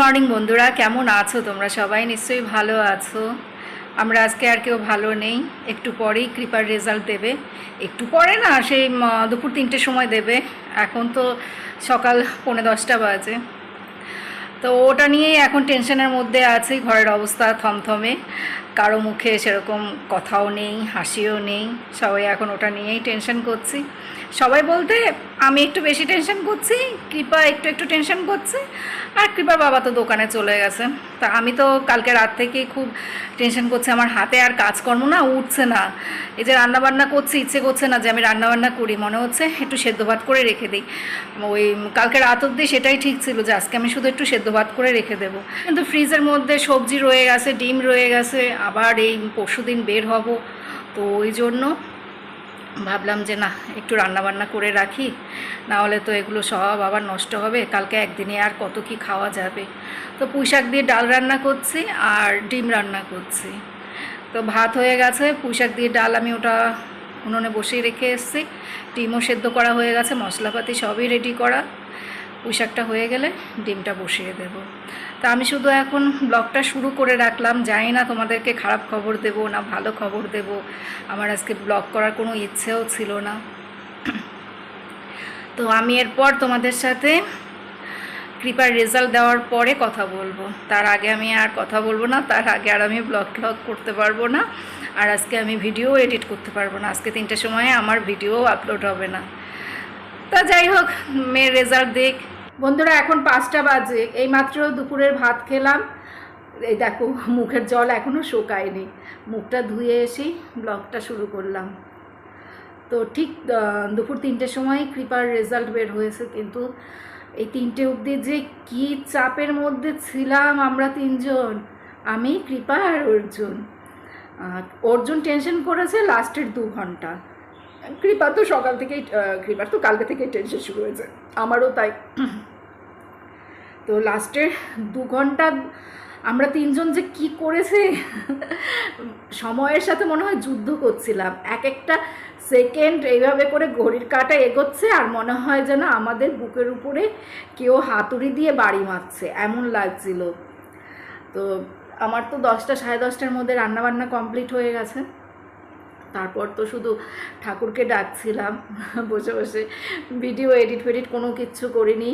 Morning বন্ধুরা, কেমন আছো তোমরা সবাই? নিশ্চয়ই ভালো আছো। আমরা আজকে আর কেউ ভালো নেই। একটু পরেই কৃপার রেজাল্ট দেবে। একটু পরে না, সেই দুপুর তিনটের সময় দেবে। এখন তো সকাল পৌনে দশটা বাজে। তো ওটা নিয়েই এখন টেনশনের মধ্যে আছি, ঘরের অবস্থা থমথমে। কারও মুখে সেরকম কথাও নেই, হাসিও নেই। সবাই এখন ওটা নিয়েই টেনশন করছি। সবাই বলতে, আমি একটু বেশি টেনশন করছি, কৃপা একটু একটু টেনশন করছে, আর কৃপার বাবা তো দোকানে চলে গেছে। তা আমি তো কালকে রাত থেকেই খুব টেনশন করছি, আমার হাতে আর কাজকর্ম না, উঠছে না। এই যে রান্নাবান্না করছি, ইচ্ছে করছে না যে আমি রান্নাবান্না করি, মনে হচ্ছে একটু সেদ্ধ ভাত করে রেখে দিই। ওই কালকে রাত অবধি সেটাই ঠিক ছিল যে আজকে আমি শুধু একটু সেদ্ধ ভাত করে রেখে দেবো। কিন্তু ফ্রিজের মধ্যে সবজি রয়ে গেছে, ডিম রয়ে গেছে আবার এই পরশু দিন বের হব। তো ওই জন্য ভাবলাম যে না, একটু রান্নাবান্না করে রাখি না হলে তো এগুলো সব আবার নষ্ট হবে। কালকে একদিনে আর কত কি খাওয়া যাবে। তো পুঁই শাক দিয়ে ডাল রান্না করছি আর ডিম রান্না করছি। তো ভাত হয়ে গেছে পুঁই শাক দিয়ে ডাল আমি ওটা উনুনে বসিয়ে রেখে এসেছি। ডিমও সেদ্ধ করা হয়ে গেছে, মশলাপাতি সবই রেডি করা। পুঁই শাকটা হয়ে গেলে ডিমটা বসিয়ে দেব। তা আমি শুধু এখন ব্লগটা শুরু করে রাখলাম। জানি না তোমাদেরকে খারাপ খবর দেব না ভালো খবর দেব। আমার আজকে ব্লগ করার কোনো ইচ্ছেও ছিল না। তো আমি এরপর তোমাদের সাথে কৃপার রেজাল্ট দেওয়ার পরে কথা বলব। তার আগে আমি আর কথা বলব না, তার আগে আর আমি ব্লগ ট্লগ করতে পারব না, আর আজকে আমি ভিডিও এডিট করতে পারব না। আজকে তিনটের সময়ে আমার ভিডিও আপলোড হবে না। তা যাই হোক, মেয়ের রেজাল্ট দেখ। বন্ধুরা, এখন পাঁচটা বাজে। এই মাত্র দুপুরের ভাত খেলাম। এই দেখো, মুখের জল এখনও শোকায়নি। মুখটা ধুয়ে এসেই ব্লগটা শুরু করলাম। তো ঠিক দুপুর তিনটের সময় কৃপার রেজাল্ট বের হয়েছে, কিন্তু এই তিনটে অবধি যে কি চাপের মধ্যে ছিলাম আমরা তিনজন, আমি, কৃপা আর অর্জুন। অর্জুন টেনশন করেছে লাস্টের দু ঘণ্টা। কৃপা তো সকাল থেকেই কৃপার তো কালকে থেকেই টেনশন শুরু হয়েছে। আমারও তাই। তো লাস্টের দু ঘণ্টা, আমরা তিনজন যে কি করেছে, সময়ের সাথে মনে হয় যুদ্ধ করছিলাম। এক একটা সেকেন্ড এইভাবে করে ঘড়ির কাঁটা এগোচ্ছে আর মনে হয় যেন আমাদের বুকের উপরে কেউ হাতুড়ি দিয়ে বাড়ি মারছে, এমন লাগছিল। তো আমার তো দশটা, সাড়ে দশটার মধ্যে রান্নাবান্না কমপ্লিট হয়ে গেছে। তারপর তো শুধু ঠাকুরকে ডাকছিলাম, বসে বসে ভিডিও এডিট ফেডিট কোনো কিচ্ছু করিনি।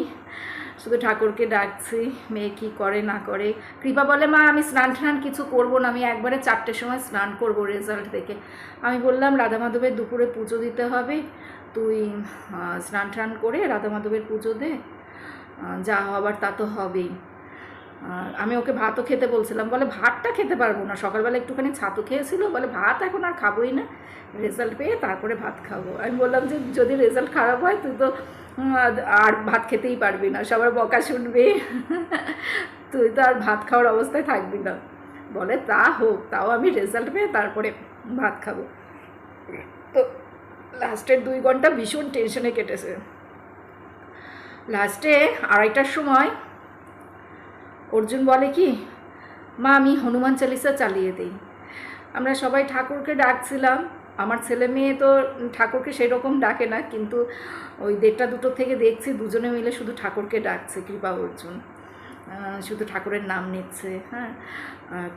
শুধু ঠাকুরকে ডাকছি, মেয়ে কী করে, না করে। কৃপা বলে, মা, আমি স্নান টান কিছু করব না, আমি একবারে চারটের সময় স্নান করব রেজাল্ট দেখে। আমি বললাম, রাধা মাধবের দুপুরে পুজো দিতে হবে, তুই স্নান টান করে রাধা মাধবের পুজো দে যা হবার তা তো হবেই। আমি ওকে ভাতও খেতে বলছিলাম, বলে ভাতটা খেতে পারব না। সকালবেলা একটুখানি ছাতু খেয়েছিল, বলে ভাত এখন আর খাবোই না রেজাল্ট পেয়ে তারপরে ভাত খাব। আমি বললাম যে যদি রেজাল্ট খারাপ হয়, তুই তো আর ভাত খেতেই পারবি না, সবার বকা শুনবে। তুই তো আর ভাত খাওয়ার অবস্থায় থাকবি না। বলে তা হোক, তাও আমি রেজাল্ট পেয়ে তারপরে ভাত খাব। তো লাস্টের দুই ঘণ্টা ভীষণ টেনশনে কেটেছে। লাস্টে আড়াইটার সময় অর্জুন বলে কি, মা, আমি হনুমান চালিসা চালিয়ে দিই। আমরা সবাই ঠাকুরকে ডাকছিলাম। আমার ছেলে মেয়ে তো ঠাকুরকে সেই রকম ডাকে না, কিন্তু ওই দেড়টা দুটো থেকে দেখছি, দুজনে মিলে শুধু ঠাকুরকে ডাকছে, কৃপা অর্জুন। শুধু ঠাকুরের নাম নিচ্ছে হ্যাঁ।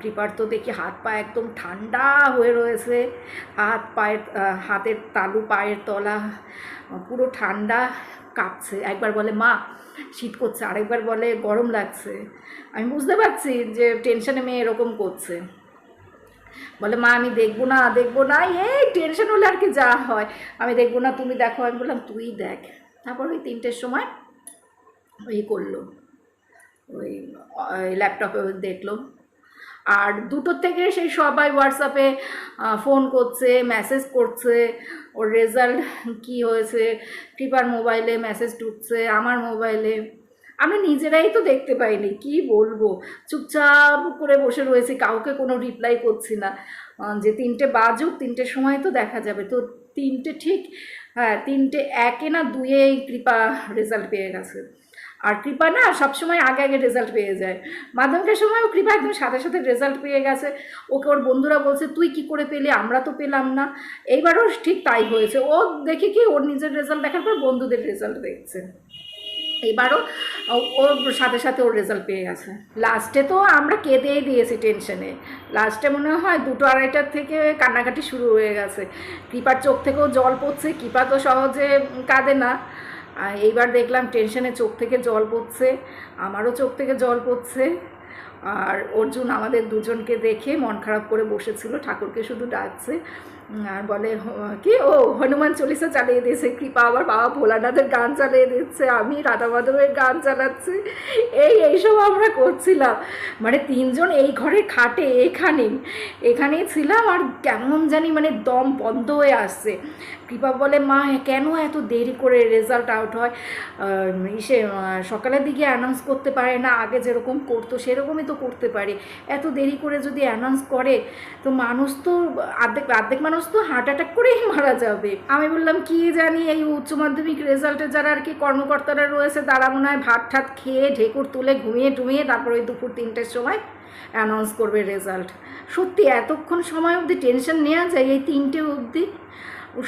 কৃপার তো দেখি হাত পা একদম ঠান্ডা হয়ে রয়েছে। হাত পায়ের হাতের তালু, পায়ের তলা, পুরো ঠান্ডা। কাঁপছে। একবার বলে, মা, শীত করছে। আরেকবার বলে, গরম লাগছে। আমি বুঝতে পারছি যে টেনশনে মেয়ে এরকম করছে। বলে, মা, আমি দেখব না দেখব না। এই টেনশন হলে আর কি যা হয়। আমি দেখব না, তুমি দেখো। আমি বললাম, তুই দেখ। তারপর ওই তিনটের সময় ওই করল। ওই ল্যাপটপে দেখল। আর দুটোর থেকে সেই সবাই হোয়াটসঅ্যাপে ফোন করছে মেসেজ করছে। ওর রেজাল্ট কি হয়েছে? কৃপার মোবাইলে মেসেজ ঢুকছে, আমার মোবাইলে আমরা নিজেরাই তো দেখতে পাইনি, কি বলব? চুপচাপ করে বসে রয়েছি, কাউকে কোনো রিপ্লাই করছি না। যে তিনটে বাজুক তিনটের সময় তো দেখা যাবে। তো তিনটে ঠিক হ্যাঁ তিনটে একে না দুয়েই কৃপা রেজাল্ট পেয়ে গেছে। আর কৃপা না সবসময় আগে আগে রেজাল্ট পেয়ে যায়। মাধ্যমিকের সময়ও কৃপা একদম সাথে সাথে রেজাল্ট পেয়ে গেছে। ওকে ওর বন্ধুরা বলছে, তুই কি করে পেলি? আমরা তো পেলাম না। এইবারও ঠিক তাই হয়েছে। ও দেখে কি ওর নিজের রেজাল্ট দেখার পর বন্ধুদের রেজাল্ট দেখছে। এবারও ও- ওর সাথে সাথে ওর রেজাল্ট পেয়ে গেছে। লাস্টে তো আমরা কেঁদেই দিয়েছি টেনশনে লাস্টে মনে হয় দুটো আড়াইটার থেকে কান্নাকাটি শুরু হয়ে গেছে। কৃপার চোখ থেকেও জল পড়ছে। কৃপা তো সহজে কাঁদে না। এইবার দেখলাম টেনশনে চোখ থেকে জল পড়ছে, আমারও চোখ থেকে জল পড়ছে। আর অর্জুন আমাদের দুজনকে দেখে মন খারাপ করে বসেছিল, ঠাকুরকে শুধু ডাকছে। আর বলে কি? ও, হনুমান চল্লিশা চালিয়ে দিয়েছে, কৃপা আবার বাবা ভোলানাথের গান চালিয়ে দিচ্ছে, আমি রাধা মাধবের গান চালাচ্ছি। এই এইসব আমরা করছিলাম। মানে তিনজন এই ঘরে খাটে এখানেই এখানেই ছিলাম আর কেমন জানি মানে দম বন্ধ হয়ে আসছে। কৃপা বলে, মা, কেন এত দেরি করে রেজাল্ট আউট হয়? ইসে সকালের দিকে অ্যানাউন্স করতে পারে না, আগে যেরকম করতো, সেরকমই তো করতে পারে। এত দেরি করে যদি অ্যানাউন্স করে, তো মানুষ তো অর্ধেক অর্ধেক মানুষ তো হার্ট অ্যাটাক করেই মারা যাবে। আমি বললাম, কি জানি এই উচ্চ মাধ্যমিক রেজাল্টে যারা আর কি কর্মকর্তারা রয়েছে, তারা মনে হয় ভাত ঠাত খেয়ে ঢেকুর তুলে ঘুমিয়ে টুমিয়ে তারপর ওই দুপুর তিনটের সময় অ্যানাউন্স করবে রেজাল্ট সত্যি, এতক্ষণ সময় অবধি টেনশন নেওয়া যায়, এই তিনটে অবধি?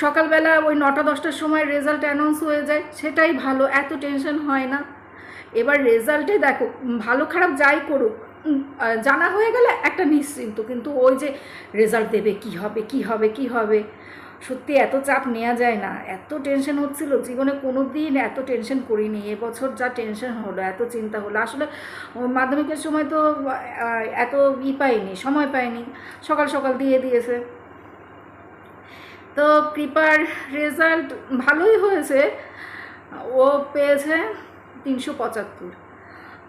সকালবেলা ওই নটা, দশটার সময় রেজাল্ট অ্যানাউন্স হয়ে যায়, সেটাই ভালো, এত টেনশন হয় না। এবার রেজাল্টে দেখো, ভালো খারাপ যাই করুক জানা হয়ে গেলে একটা নিশ্চিন্ত, কিন্তু ওই যে রেজাল্ট দেবে, কি হবে কি হবে কি হবে, সত্যি এত চাপ নেওয়া যায় না। এত টেনশন হচ্ছিল, জীবনে কোনো দিন এত টেনশন করিনি। এবছর যা টেনশন হলো, এত চিন্তা হলো। আসলে মাধ্যমিকের সময় তো এত ই পাইনি, সময় পাইনি। সকাল সকাল দিয়ে দিয়েছে। তো কৃপার রেজাল্ট ভালোই হয়েছে। ও পেয়েছে তিনশো পঁচাত্তর।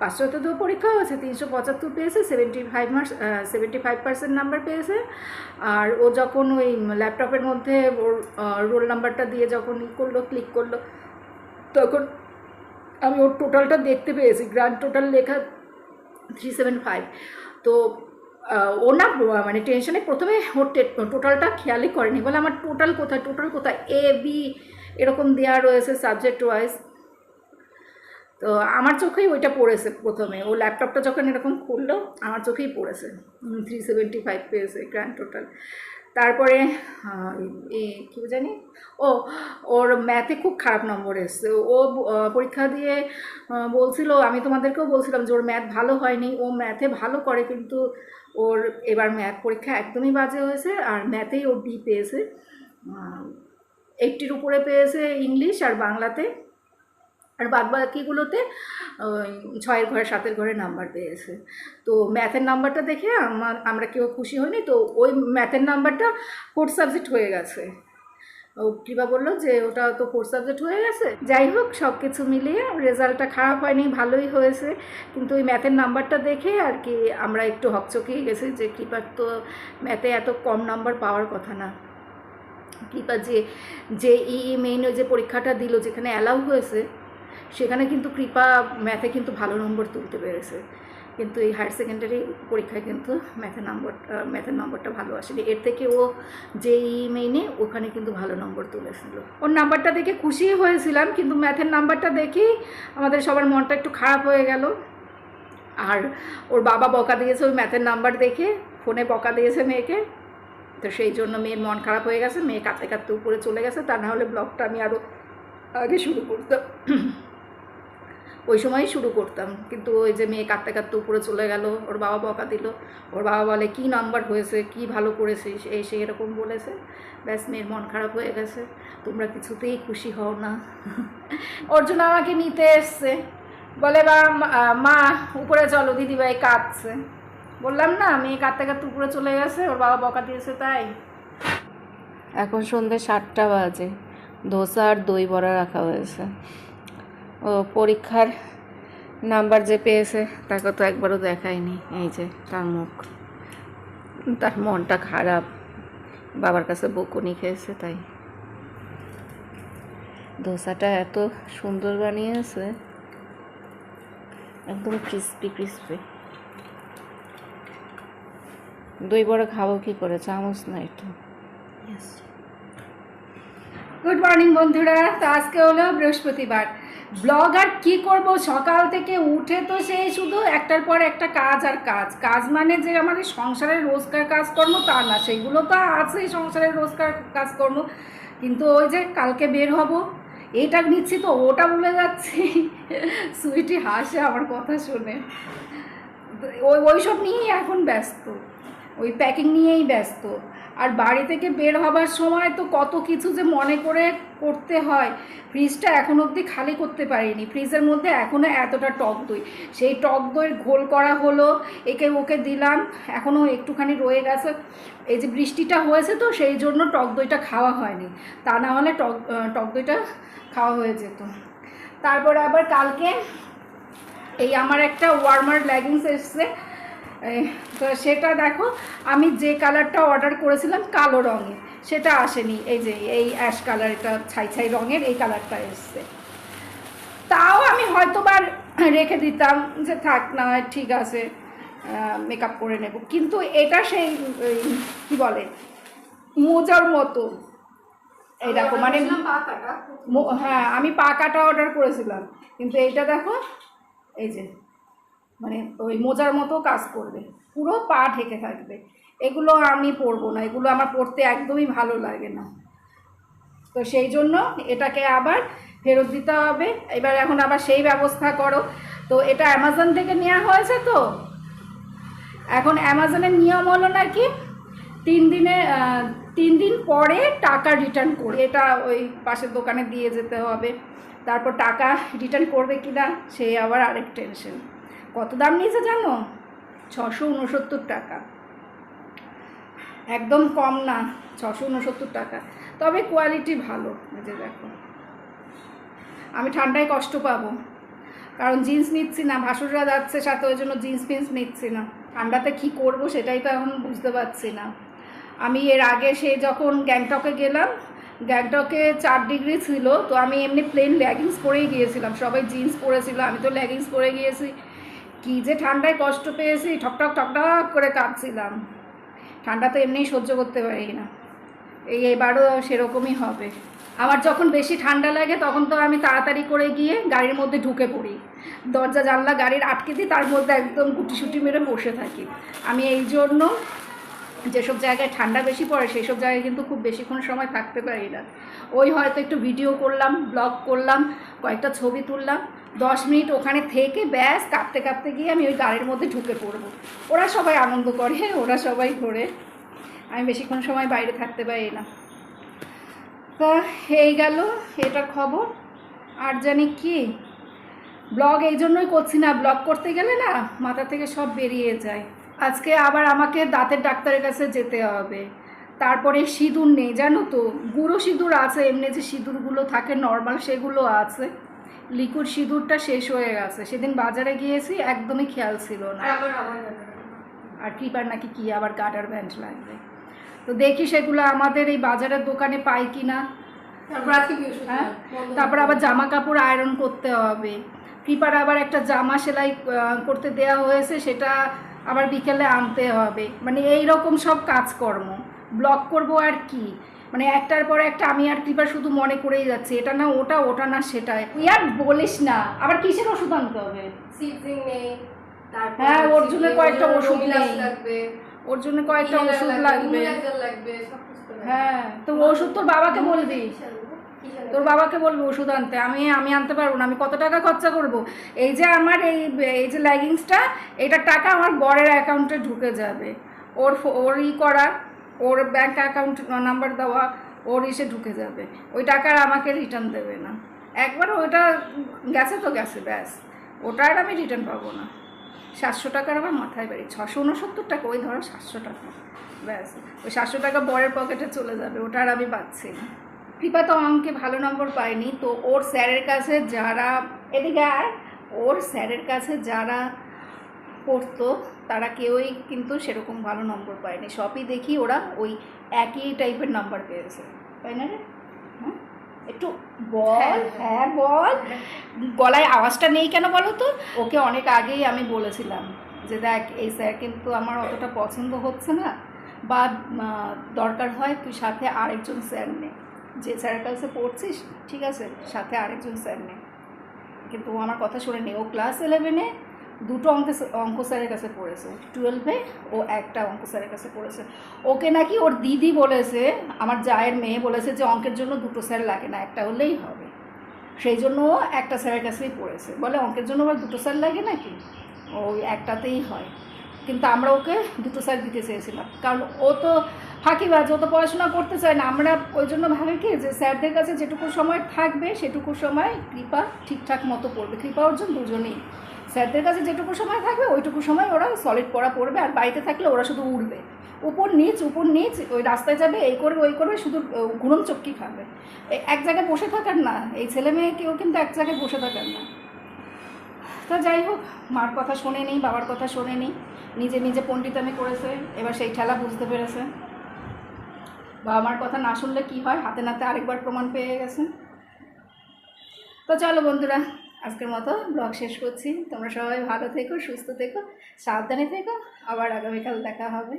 পাঁচশোতে তো পরীক্ষা হয়েছে তিনশো পঁচাত্তর পেয়েছে seventy five marks seventy five percent number পেয়েছে। আর ও যখন ওই ল্যাপটপের মধ্যে ওর রোল নাম্বারটা দিয়ে যখন ই করল ক্লিক করল, তখন আমি ওর টোটালটা দেখতে পেয়েছি গ্র্যান্ড টোটাল লেখা থ্রি সেভেন ফাইভ তো ও না মানে টেনশনে প্রথমে ওর টোটালটা খেয়ালই করেনি, বলে আমার টোটাল কোথায় টোটাল কোথায়? এ বি এরকম দেওয়া রয়েছে সাবজেক্ট ওয়াইজ তো আমার চোখেই ওইটা পড়েছে প্রথমে। ও ল্যাপটপটা যখন এরকম খুললো আমার চোখেই পড়েছে। থ্রি সেভেন্টি ফাইভ পেয়েছে গ্র্যান্ড টোটাল তারপরে আহ, এ কী জানি? ও ওর ম্যাথে খুব খারাপ নম্বর এসছে। ও পরীক্ষা দিয়ে বলছিল আমি তোমাদেরকেও বলছিলাম যে ওর ম্যাথ ভালো হয়নি। ও ম্যাথে ভালো করে কিন্তু ওর এবার ম্যাথ পরীক্ষা একদমই বাজে হয়েছে আর ম্যাথেই ও বি পেয়েছে। এইটটির উপরে পেয়েছে ইংলিশ আর বাংলাতে। আর বাদ বাকিগুলোতে ছয়ের ঘরে, সাতের ঘরে নাম্বার পেয়েছে। তো ম্যাথের নাম্বারটা দেখে আমার, আমরা কেউ খুশি হইনি তো ওই ম্যাথের নাম্বারটা ফোর্থ সাবজেক্ট হয়ে গেছে। ও কৃপা বলল যে ওটা তো ফোর্থ সাবজেক্ট হয়ে গেছে। যাই হোক সব কিছু মিলিয়ে রেজাল্টটা খারাপ হয়নি, ভালোই হয়েছে। কিন্তু ওই ম্যাথের নাম্বারটা দেখে আর কি আমরা একটু হকচকিয়ে গেছি যে কৃপার তো ম্যাথে এত কম নাম্বার পাওয়ার কথা না। কৃপা যে যে ই মেইন ওই যে পরীক্ষাটা দিল, যেখানে অ্যালাউ হয়েছে সেখানে কিন্তু কৃপা ম্যাথে কিন্তু ভালো নম্বর তুলতে পেরেছে। কিন্তু এই হায়ার সেকেন্ডারি পরীক্ষায় কিন্তু ম্যাথের নম্বর ম্যাথের নম্বরটা ভালো আসেনি। এর থেকে ও যে ই মেইনে ওখানে কিন্তু ভালো নম্বর তুলেছিল। ওর নাম্বারটা দেখে খুশি হয়েছিলাম, কিন্তু ম্যাথের নাম্বারটা দেখেই আমাদের সবার মনটা একটু খারাপ হয়ে গেল। আর ওর বাবা বকা দিয়েছে ওই ম্যাথের নাম্বার দেখে ফোনে বকা দিয়েছে মেয়েকে। তো সেই জন্য মেয়ের মন খারাপ হয়ে গেছে, মেয়ে কাঁদতে কাঁদতে উপরে চলে গেছে। তা না হলে ব্লগটা আমি আরও আগে শুরু করতাম। ওই সময়ই শুরু করতাম। কিন্তু ওই যে মেয়ে কাঁদতে কাঁদতে উপরে চলে গেল, ওর বাবা বকা দিল। ওর বাবা বলে, কি নাম্বার হয়েছে? কি ভালো করেছিস? এই সেই এরকম বলেছে। ব্যাস, মেয়ের মন খারাপ হয়ে গেছে। তোমরা কিছুতেই খুশি হও না। অর্জুন আমাকে নিতে এসছে। বলে, বা, মা- মা, উপরে চলো, দিদিভাই কাঁদছে। বললাম, না, মেয়ে কাঁদতে কাঁদতে উপরে চলে গেছে, ওর বাবা বকা দিয়েছে তাই। এখন সন্ধ্যে সাতটা বাজে। ধোসা আর দই বড়া রাখা হয়েছে। ও পরীক্ষার নাম্বার যে পেয়েছে, তাকে তো একবারও দেখায়নি। এই যে তার মুখ। তার মনটা খারাপ। বাবার কাছে বকুনি খেয়েছে, তাই। ধোসাটা এত সুন্দর বানিয়েছে। একদম ক্রিস্পি ক্রিস্পি দই বড় খাব কি করে? চামচ নাই তো গুড মর্নিং বন্ধুরা। তো আজকে হলো বৃহস্পতিবার। ব্লগ আর কি করব? সকাল থেকে উঠে তো সেই শুধু একটার পর একটা কাজ আর কাজ। কাজ মানে যে আমাদের সংসারের রোজকার কাজকর্ম তা না সেইগুলো তো আছেই সংসারের রোজকার কাজকর্ম। কিন্তু ওই যে কালকে বের হব, এটা নিচ্ছি তো, ওটা বলে যাচ্ছি। সুইটি হাসে আমার কথা শুনে। ওই ওইসব নিয়েই এখন ব্যস্ত। ওই প্যাকিং নিয়েই ব্যস্ত। আর বাড়ি থেকে বের হবার সময় তো কত কিছু যে মনে করে করতে হয়। ফ্রিজটা এখন অবধি খালি করতে পারিনি। ফ্রিজের মধ্যে এখনও এতটা টক দই। সেই টক দইয়ের ঘোল করা হলো, একে ওকে দিলাম এখনও একটুখানি রয়ে গেছে। এই যে বৃষ্টিটা হয়েছে তো, সেই জন্য টক দইটা খাওয়া হয়নি। তা না হলে টক টক দইটা খাওয়া হয়ে যেত। তারপরে আবার কালকে এই আমার একটা ওয়ার্মার লেগিংস এসছে। তো সেটা দেখো আমি যে কালারটা অর্ডার করেছিলাম কালো রঙের সেটা আসেনি। এই যে এই অ্যাশ কালার এটা ছাই ছাই রঙের এই কালারটা এসছে। তাও আমি হয়তো বা রেখে দিতাম যে থাক না ঠিক আছে মেকআপ করে নেব। কিন্তু এটা সেই কি বলে মোজার মতো। এই দেখো মানে হ্যাঁ আমি পাকাটা অর্ডার করেছিলাম। কিন্তু এইটা দেখো এই যে মানে ওই মোজার মতো কাজ করবে। পুরো পা ঢেকে থাকবে। এগুলো আমি পরবো না। এগুলো আমার পরতে একদমই ভালো লাগে না। তো সেই জন্য এটাকে আবার ফেরত দিতে হবে। এবার এখন আবার সেই ব্যবস্থা করো। তো এটা অ্যামাজন থেকে নেওয়া হয়েছে তো? এখন অ্যামাজনের নিয়ম হলো নাকি তিন দিনে তিন দিন পরে টাকা রিটার্ন করে। এটা ওই পাশের দোকানে দিয়ে যেতে হবে। তারপর টাকা রিটার্ন করবে কি না সেই আবার আরেক টেনশন কত দাম নিয়েছে জানো? ছশো উনসত্তর টাকা। একদম কম না, ছশো উনসত্তর টাকা। তবে কোয়ালিটি ভালো যে দেখো। আমি ঠান্ডায় কষ্ট পাবো। কারণ জিন্স নিচ্ছি না, ভাসুররা যাচ্ছে সাথে, ওই জন্য জিন্স ফিন্স নিচ্ছি না। ঠান্ডাতে কী করব সেটাই তো এখন বুঝতে পারছি না। আমি এর আগে সে যখন গ্যাংটকে গেলাম, গ্যাংটকে চার ডিগ্রি ছিল, তো আমি এমনি প্লেন লেগিংস পরেই গিয়েছিলাম। সবাই জিন্স পরেছিল, আমি তো লেগিংস পরে গিয়েছি। কী যে ঠান্ডায় কষ্ট পেয়েছি ঠকঠক ঠকঠক করে কাঁদছিলাম। ঠান্ডা তো এমনিই সহ্য করতে পারি না। এই এবারও সেরকমই হবে। আমার যখন বেশি ঠান্ডা লাগে, তখন তো আমি তাড়াতাড়ি করে গিয়ে গাড়ির মধ্যে ঢুকে পড়ি। দরজা জানলা গাড়ির আটকে দিই তার মধ্যে একদম গুটি সুটি মেরে বসে থাকি। আমি এই জন্য যেসব জায়গায় ঠান্ডা বেশি পড়ে সেই সব জায়গায় কিন্তু খুব বেশিক্ষণ সময় থাকতে পারি না। ওই হয়তো একটু ভিডিও করলাম ব্লগ করলাম, কয়েকটা ছবি তুললাম। দশ মিনিট ওখানে থেকে ব্যাস, কাঁপতে কাঁপতে গিয়ে আমি ওই গাড়ির মধ্যে ঢুকে পড়ব। ওরা সবাই আনন্দ করে, ওরা সবাই ঘোরে। আমি বেশিক্ষণ সময় বাইরে থাকতে পারি না। তা এই গেল এটার খবর। আর জানি কি ব্লগ এই জন্যই করছি না। ব্লগ করতে গেলে না, মাথা থেকে সব বেরিয়ে যায়। আজকে আবার আমাকে দাঁতের ডাক্তারের কাছে যেতে হবে। তারপরে সিঁদুর নেই জানো তো? গুঁড়ো সিঁদুর আছে এমনি যে সিঁদুরগুলো থাকে নর্মাল সেগুলো আছে। লিকুইড সিঁদুরটা শেষ হয়ে গেছে। সেদিন বাজারে গিয়েছি একদমই খেয়াল ছিল না। আর কৃপার নাকি কি আবার গাটার ব্যান্ড লাগবে। তো দেখি সেগুলো আমাদের এই বাজারের দোকানে পাই কি না হ্যাঁ? তারপর আবার জামা কাপড় আয়রন করতে হবে। কৃপার আবার একটা জামা সেলাই করতে দেওয়া হয়েছে সেটা আবার বিকেলে আনতে হবে। মানে এই রকম সব কাজকর্ম। ব্লগ করব আর কি? মানে একটার পর একটা আমি আর কৃপা শুধু মনে করেই যাচ্ছি এটা না ওটা ওটা না সেটা। তুই আর বলিস না আবার কিসের ওষুধ আনতে হবে? হ্যাঁ, ওর জন্য কয়েকটা ওষুধ নেই। ওর জন্য কয়েকটা ওষুধ লাগবে হ্যাঁ তো ওষুধ তোর বাবাকে বলবি তোর বাবাকে বলব ওষুধ আনতে। আমি আমি আনতে পারব না, আমি কত টাকা খরচা করব? এই যে আমার এই এই যে লেগিংসটা এটার টাকা আমার বরের অ্যাকাউন্টে ঢুকে যাবে। ওর ওর ই করা, ওর ব্যাঙ্ক অ্যাকাউন্ট নাম্বার দেওয়া, ওর এসে ঢুকে যাবে। ওই টাকার আমাকে রিটার্ন দেবে না। একবার ওইটা গেছে তো গেছে, ব্যাস। ওটা আর আমি রিটার্ন পাবো না। সাতশো টাকার আমার মাথায় বাড়ি। ছশো উনসত্তর টাকা, ওই ধরো সাতশো টাকা। ব্যাস। ওই সাতশো টাকা বরের পকেটে চলে যাবে, ওটা আর আমি পাচ্ছি না। কৃপা তো অঙ্কে ভালো নম্বর পায়নি তো ওর স্যারের কাছে যারা এদিকে আয়। ওর স্যারের কাছে যারা পড়তো তারা কেউই কিন্তু সেরকম ভালো নম্বর পায়নি। সবই দেখি ওরা ওই একই টাইপের নাম্বার পেয়েছে। তাই না রে? হ্যাঁ? একটু বল হ্যাঁ বল। গলায় আওয়াজটা নেই কেন বলো তো? ওকে অনেক আগেই আমি বলেছিলাম যে দেখ এই স্যার কিন্তু আমার অতটা পছন্দ হচ্ছে না বা দরকার হয় তুই সাথে আরেকজন স্যার নে। যে স্যারের কাছে পড়ছিস, ঠিক আছে, সাথে আরেকজন স্যার নে কিন্তু ও আমার কথা শুনে নি ও ক্লাস ইলেভেনে দুটো অঙ্ক অঙ্ক স্যারের কাছে পড়েছে। টুয়েলভে ও একটা অঙ্ক স্যারের কাছে পড়েছে। ওকে নাকি ওর দিদি বলেছে, আমার জায়ের মেয়ে বলেছে যে অঙ্কের জন্য দুটো স্যার লাগে না, একটা হলেই হবে। সেই জন্য একটা স্যারের কাছেই পড়েছে। বলে অঙ্কের জন্য আবার দুটো স্যার লাগে নাকি? ওই একটাতেই হয়। কিন্তু আমরা ওকে দুটো স্যার দিতে চেয়েছিলাম। কারণ ও তো ফাঁকিবাজ, ও তো পড়াশোনা করতে চায় না। আমরা ওই জন্য ভাবি কি যে স্যারদের কাছে যেটুকু সময় থাকবে, সেটুকু সময় কৃপা ঠিকঠাক মতো পড়বে। কৃপা অর্জন দুজনেই। স্যারদের কাছে যেটুকু সময় থাকবে, ওইটুকু সময় ওরা সলিড পড়া পড়বে। আর বাড়িতে থাকলে ওরা শুধু উড়বে। উপর নিচ উপর নিচ, ওই রাস্তায় যাবে, এই করবে, ওই করবে, শুধু ঘুরন চক্কি খাবে। এক জায়গায় বসে থাকার না। এই ছেলে মেয়ে কেউ কিন্তু এক জায়গায় বসে থাকার না। তা যাই হোক, মার কথা শোনেনি, বাবার কথা শোনেনি। নিজে নিজে পণ্ডিতামি করেছে, এবার সেই ঠেলা বুঝতে পেরেছে। বা আমার কথা না শুনলে কি হয়? হাতে নাতে আরেকবার প্রমাণ পেয়ে গেছে। তো চলো বন্ধুরা, আজকের মতো ব্লগ শেষ করছি। তোমরা সবাই ভালো থেকো, সুস্থ থেকো, সাবধানে থেকো। আবার আগামীকাল দেখা হবে।